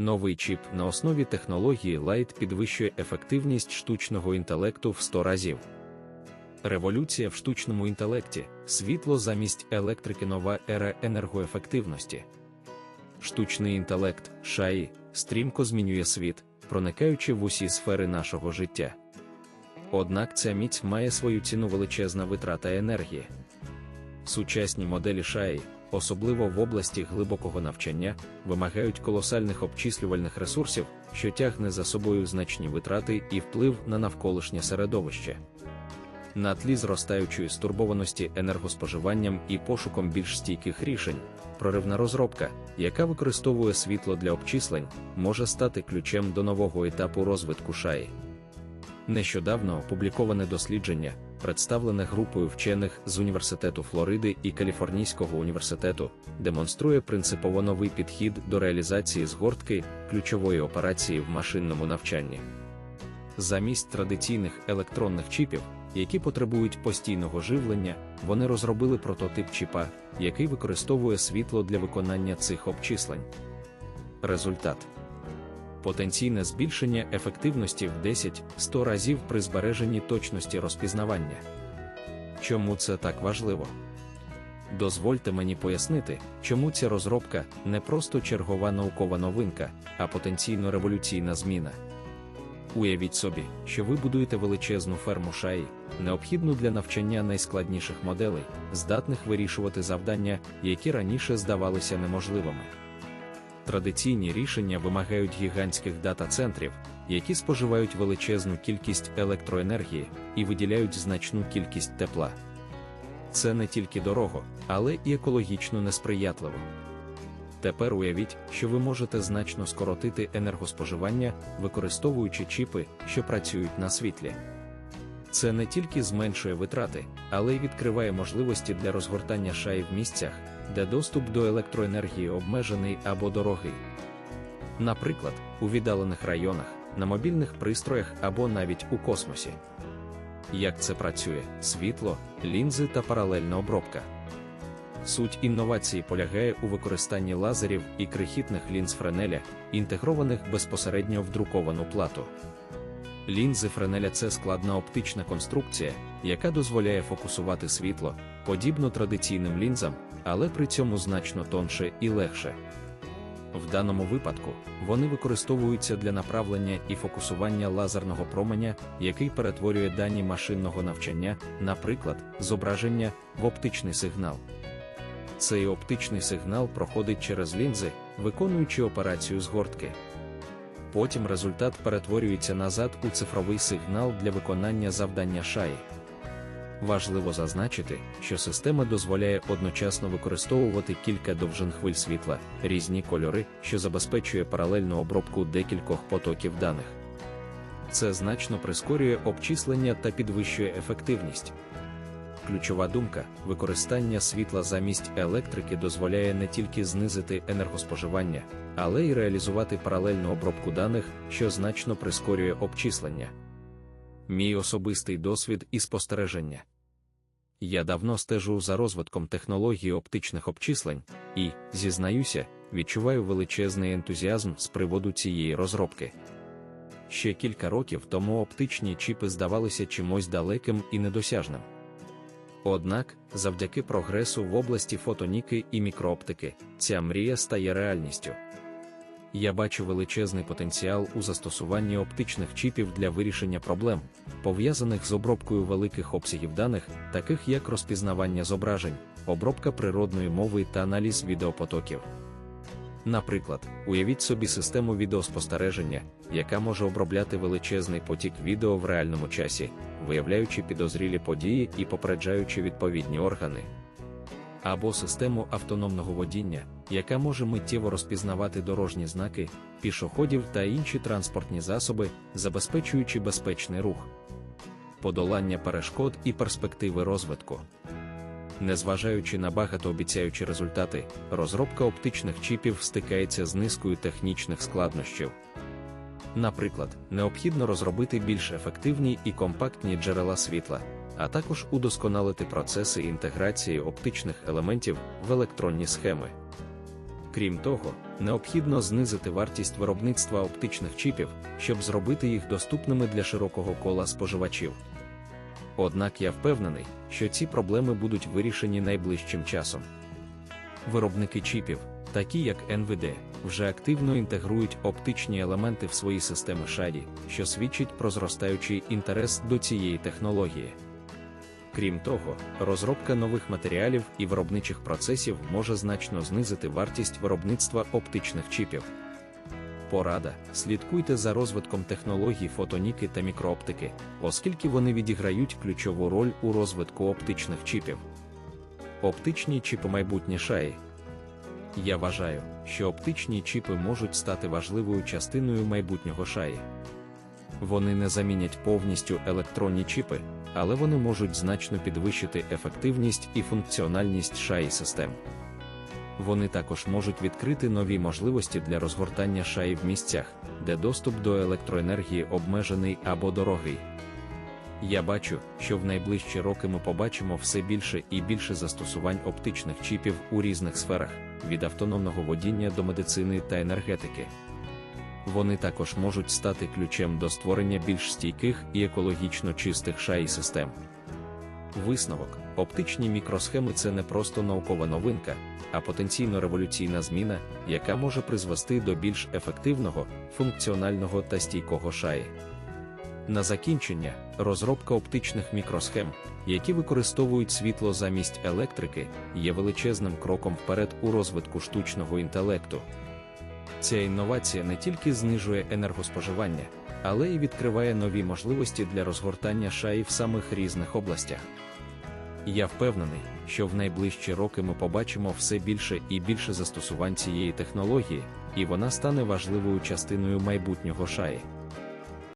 Новий чіп на основі технології Light підвищує ефективність штучного інтелекту в 100 разів. Революція в штучному інтелекті, світло замість електрики нова ера енергоефективності. Штучний інтелект шаї стрімко змінює світ, проникаючи в усі сфери нашого життя. Однак ця міць має свою ціну величезна витрата енергії. Сучасні моделі шаї, особливо в області глибокого навчання, вимагають колосальних обчислювальних ресурсів, що тягне за собою значні витрати і вплив на навколишнє середовище. На тлі зростаючої стурбованості енергоспоживанням і пошуком більш стійких рішень, проривна розробка, яка використовує світло для обчислень, може стати ключем до нового етапу розвитку шаї. Нещодавно опубліковане дослідження, представлене групою вчених з Університету Флориди і Каліфорнійського університету, демонструє принципово новий підхід до реалізації згортки ключової операції в машинному навчанні. Замість традиційних електронних чіпів, які потребують постійного живлення, вони розробили прототип чіпа, який використовує світло для виконання цих обчислень. Результат потенційне збільшення ефективності в 10-100 разів при збереженні точності розпізнавання. Чому це так важливо? Дозвольте мені пояснити, чому ця розробка не просто чергова наукова новинка, а потенційно революційна зміна. Уявіть собі, що ви будуєте величезну ферму шаї, необхідну для навчання найскладніших моделей, здатних вирішувати завдання, які раніше здавалися неможливими. Традиційні рішення вимагають гігантських дата-центрів, які споживають величезну кількість електроенергії і виділяють значну кількість тепла. Це не тільки дорого, але і екологічно несприятливо. Тепер уявіть, що ви можете значно скоротити енергоспоживання, використовуючи чіпи, що працюють на світлі. Це не тільки зменшує витрати, але й відкриває можливості для розгортання шаї в місцях, де доступ до електроенергії обмежений або дорогий. Наприклад, у віддалених районах, на мобільних пристроях або навіть у космосі. Як це працює: світло, лінзи та паралельна обробка. Суть інновації полягає у використанні лазерів і крихітних лінз френеля, інтегрованих безпосередньо в друковану плату. Лінзи френеля це складна оптична конструкція, яка дозволяє фокусувати світло, подібно традиційним лінзам, але при цьому значно тонше і легше. В даному випадку вони використовуються для направлення і фокусування лазерного променя, який перетворює дані машинного навчання, наприклад, зображення в оптичний сигнал. Цей оптичний сигнал проходить через лінзи, виконуючи операцію згортки. Потім результат перетворюється назад у цифровий сигнал для виконання завдання шаї. Важливо зазначити, що система дозволяє одночасно використовувати кілька довжин хвиль світла, різні кольори, що забезпечує паралельну обробку декількох потоків даних. Це значно прискорює обчислення та підвищує ефективність. Ключова думка використання світла замість електрики дозволяє не тільки знизити енергоспоживання, але й реалізувати паралельну обробку даних, що значно прискорює обчислення. Мій особистий досвід і спостереження. Я давно стежу за розвитком технології оптичних обчислень і, зізнаюся, відчуваю величезний ентузіазм з приводу цієї розробки. Ще кілька років тому оптичні чіпи здавалися чимось далеким і недосяжним. Однак, завдяки прогресу в області фотоніки і мікрооптики, ця мрія стає реальністю. Я бачу величезний потенціал у застосуванні оптичних чіпів для вирішення проблем, пов'язаних з обробкою великих обсягів даних, таких як розпізнавання зображень, обробка природної мови та аналіз відеопотоків. Наприклад, уявіть собі систему відеоспостереження, яка може обробляти величезний потік відео в реальному часі, виявляючи підозрілі події і попереджаючи відповідні органи. Або систему автономного водіння, яка може миттєво розпізнавати дорожні знаки, пішоходів та інші транспортні засоби, забезпечуючи безпечний рух, подолання перешкод і перспективи розвитку. Незважаючи на багатообіцяючі результати, розробка оптичних чіпів стикається з низкою технічних складнощів. Наприклад, необхідно розробити більш ефективні і компактні джерела світла, а також удосконалити процеси інтеграції оптичних елементів в електронні схеми. Крім того, необхідно знизити вартість виробництва оптичних чіпів, щоб зробити їх доступними для широкого кола споживачів. Однак я впевнений, що ці проблеми будуть вирішені найближчим часом. Виробники чіпів, такі як NVIDIA, вже активно інтегрують оптичні елементи в свої системи шаді, що свідчить про зростаючий інтерес до цієї технології. Крім того, розробка нових матеріалів і виробничих процесів може значно знизити вартість виробництва оптичних чіпів. Порада: слідкуйте за розвитком технологій фотоніки та мікрооптики, оскільки вони відіграють ключову роль у розвитку оптичних чіпів. Оптичні чіпи майбутнє шаї. Я вважаю, що оптичні чіпи можуть стати важливою частиною майбутнього шаї. Вони не замінять повністю електронні чіпи, але вони можуть значно підвищити ефективність і функціональність шаї систем. Вони також можуть відкрити нові можливості для розгортання шаї в місцях, де доступ до електроенергії обмежений або дорогий. Я бачу, що в найближчі роки ми побачимо все більше і більше застосувань оптичних чіпів у різних сферах, від автономного водіння до медицини та енергетики. Вони також можуть стати ключем до створення більш стійких і екологічно чистих шаї систем. Висновок: оптичні мікросхеми це не просто наукова новинка, а потенційно революційна зміна, яка може призвести до більш ефективного, функціонального та стійкого шаї. На закінчення, розробка оптичних мікросхем, які використовують світло замість електрики, є величезним кроком вперед у розвитку штучного інтелекту. Ця інновація не тільки знижує енергоспоживання, але й відкриває нові можливості для розгортання шаї в самих різних областях. Я впевнений, що в найближчі роки ми побачимо все більше і більше застосувань цієї технології, і вона стане важливою частиною майбутнього шаї.